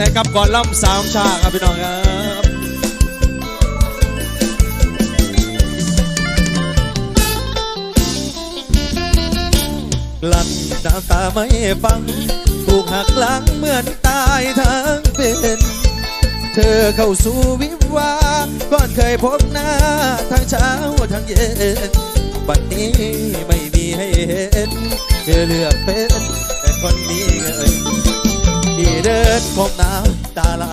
นะครับก่อนล่ำสามชาครับพี่น้องครับกลั้นน้ำตาไม่ฟัง ถูกหักหลังเหมือนตายทั้งเป็น เธอเข้าสู่วิวาก่อนเคยพบหน้าทั้งเช้าทั้งเย็นบัดนี้ไม่มีให้เห็น เธอเลือกเป็นแต่คนมีเงิน ที่เดินพบน้ำตาละ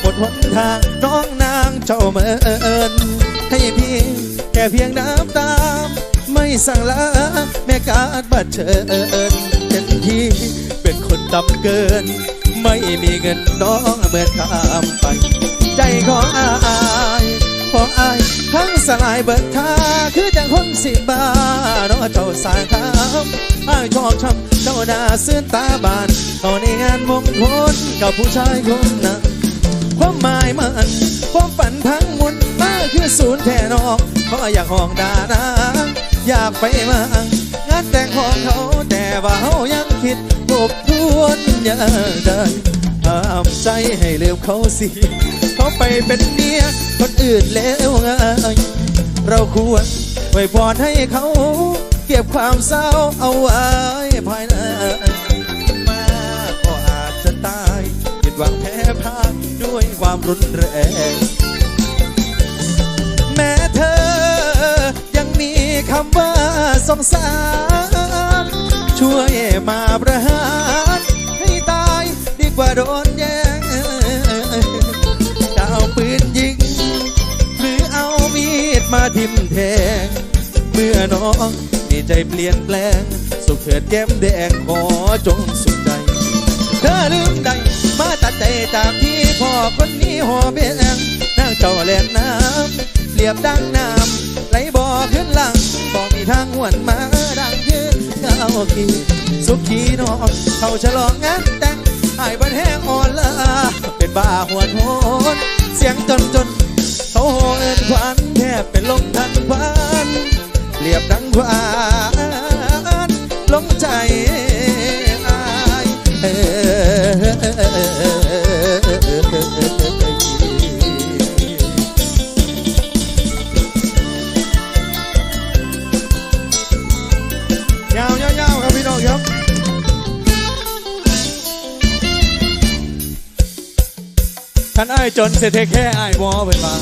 หมดหนทางน้องนางเจ้าเมินให้พี่แค่เพียงน้ำตามไม่สั่งลาแม่การบัดเชิญเห็นพี่เป็นคนต่ำเกิน ไม่มีเงินน้องเหมือนข้ามไป ใจของอาย ของอาย ทั้งสลายเบิดค่าคือจังคนสิบาน้องเจ้าสายคำอายชอบช้ำเจ้าหน้าเสื้อตาบานตอนในงานมงคลกับผู้ชายคนนั้นความหมายมันความฝันทั้งหมดมาคือศูนย์แท่นอกเพราะอยากห้องดานางอยากไปมางานแต่งของเขาแต่ว่าเขายังคิดทบทวนอย่างใดห้ามใจให้เลืมเขาสิเขาไปเป็นเมีย คนอื่นแล้วไงเราควรไว้พรให้เขาเก็บความเศร้าเอาไว้ภายในมาก็อาจจะตายผิดหวังแพ้พ่ายด้วยความรุนแรง แม้เธอยังมีคำว่าสงสาร ช่วยมาประหารให้ตายดีกว่าโดน ทิมแทง เมื่อน้องมีใจเปลี่ยนแปลง สุขเถิดแก้มแดงขอจงสุขใจ เธอลืมใดมาตัดใจจากพี่พ่อคนนี้หอเบียงนางเจ้าแหลนน้ำเรียบดังน้ำไหลบ่อขึ้นหลังบ่มีทางหวนมาดังขึ้นเงาขีสุขีนอนเขาฉลองงานแต่งหายบันแห้งอ่อนละเป็นบ้าหัวโทนเสียงจนจน บเป็นลมทันควัน เรียบดังควันลงใจอายเอ่ยาวยาวยาวครับพี่น้องครับท่านไอ้ายจนเสร็จแค่ไอ้ายบอเป็นมา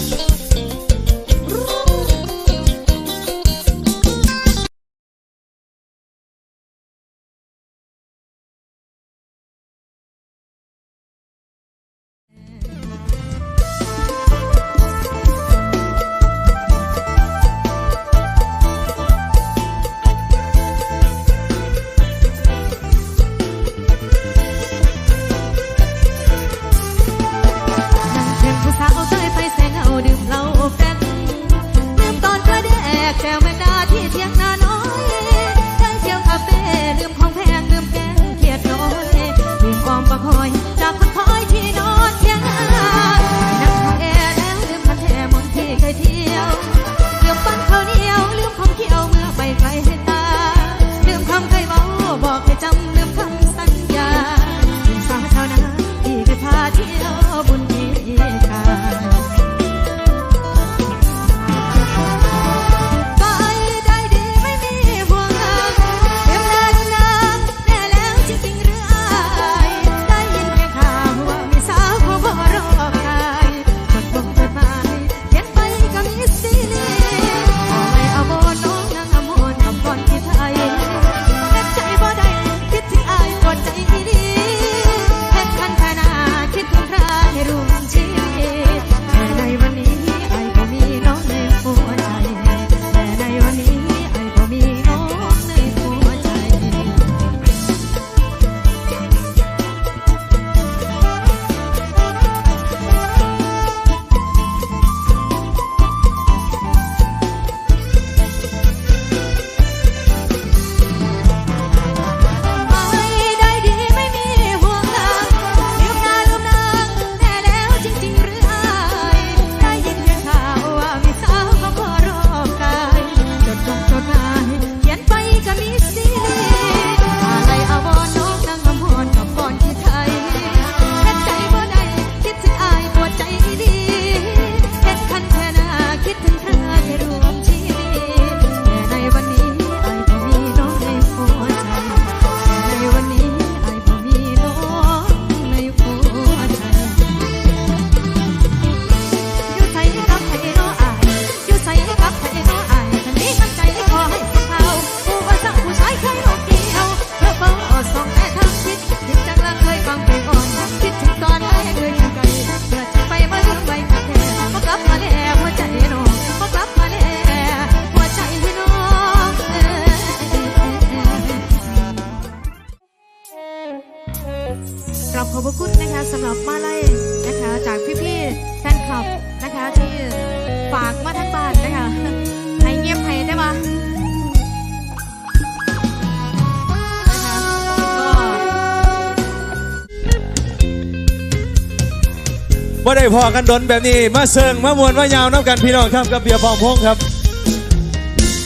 ว่าได้พอกันดนแบบนี้มาเซิงมามวนมายาวน้ำกันพี่น้องครับกับเบียร์พองพงครับ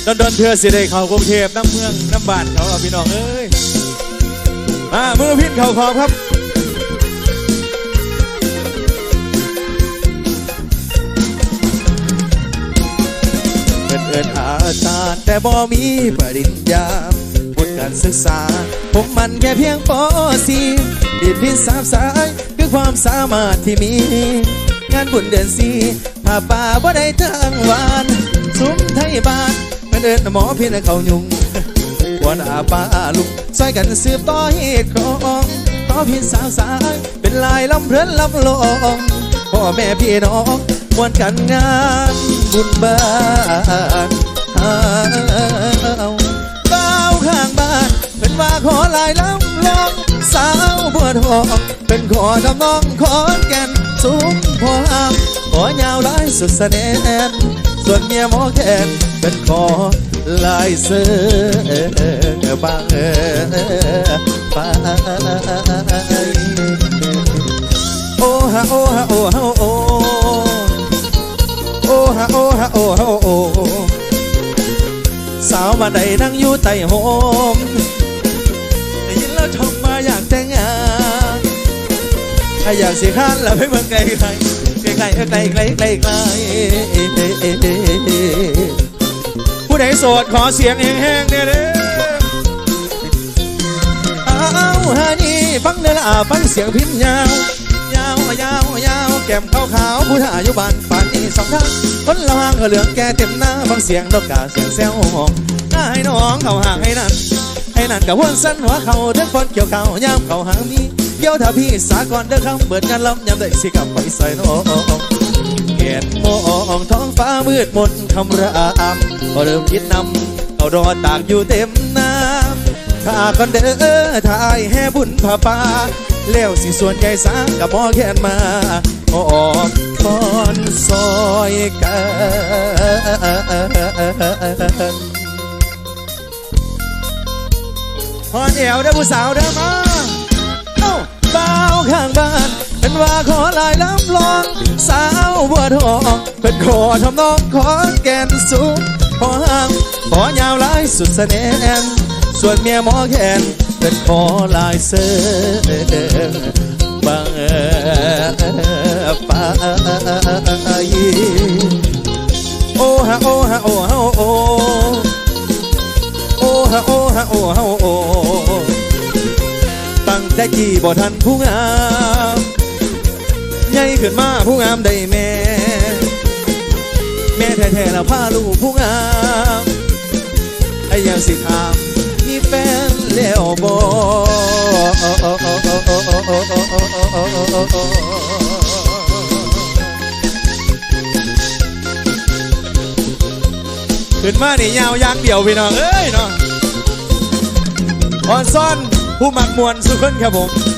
ดนดนเพื่อสิได้เขากรุงเทพน้ำเมืองน้ำบ้านเขาเอาพี่น้องเอ้ยมามือพินเขาขอบครับเป็นเอินอาจารย์แต่บ่มีปริญญาบุญการศึกษา ผมมันแค่เพียงปอสีดีดพินสามสาย ความสามารถที่มี งานบุญเดือนสีผ้าป่าบ่ได้ทางวานซุ้มไทยบ้านเป็นเอินหมอพี่นเขายุงวันอาป้าลุงซอยกันสืบต่อเหตุครองต่อพี่สาวสายเป็นลายลำเพลินลำลองพ่อแม่พี่น้องมวนกันงานบุญบ้านเฮาบ้าข้างบ้านเป็นว่าขอลายลำลอง สาวบัวทองเป็นขอทำนองขอนแก่นสูงพอหามขอยาวลายสุดเสน่ห์ส่วนเมียหมอแคนเป็นขอลายเสือบางไปโอ้ฮะโอ้ฮะโอ้ฮะโอ้โอ้ฮะโอ้ฮะโอ้ฮะโอ้สาวมาได้นั่งอยู่ใต้โฮม อยากแต่งงานไออยากสิข้นนละไปเมืองไกลไกลไกลไกลไกลไกลไกลผู้ใดโสดขอเสียงแห้งๆเนี่ยเด้อเอาฮานี่ฟังเนื้อละฟังเสียงพิมพ์ยาวยาวยาวยาวแก้มขาวขาวผู้ท่าอายุบานป่านนี้สองท่านคนละหางเหลืองแก่เต็มหน้าฟังเสียงนกกาเสียงแซวห้องหน้าให้น้องเขาห่างให้นั่น ให้นั่นกับวนสั้นหัวเขาเดินฟอนเกี่ยวเขายามเขาหางมีเกี่ยวถ้าพี่สากรเดินคำเบิดงานลำยามได้สิกับไปใส่น้องเกตมองท้องฟ้ามืดมนคำรามพอเริ่มคิดนำเอารอตากอยู่เต็มน้ำถ้าคนเด้อทายแห่บุญผาป่าแล้วสิส่วนใหญ่สางกับหมอแขนมาออกพรซอยกัน พรเอวเด้อผู้สาวเด้อมาเอ้าบ่าวข้างบ้านเป็นว่าขอลายล้ำลอง สาวบัวทองเป็นขอทำนองขอแก่นสูงขอห้างขอยาวลายสุดเสน่ห์ส่วนเมียหมอแคนเป็นขอลายเสือบางเอ่อไปโอ้ฮะโอ้ฮะโอ้ฮะโอ้ ฮะโอฮะโอฮะโอตั้งแต่กี่บ่ทันผู้งามใหญ่ขึ้นมาผู้งามได้แม่ แม่แท้ๆแล้วพาลูกผู้งามไอ้ยังสิถามมีแฟนแล้วบ่ขึ้นมานี่ยาวยางเดียวพี่น้องเอ้ยเนาะ ออนซ่อนผู้มักมวนสุขคนครับผม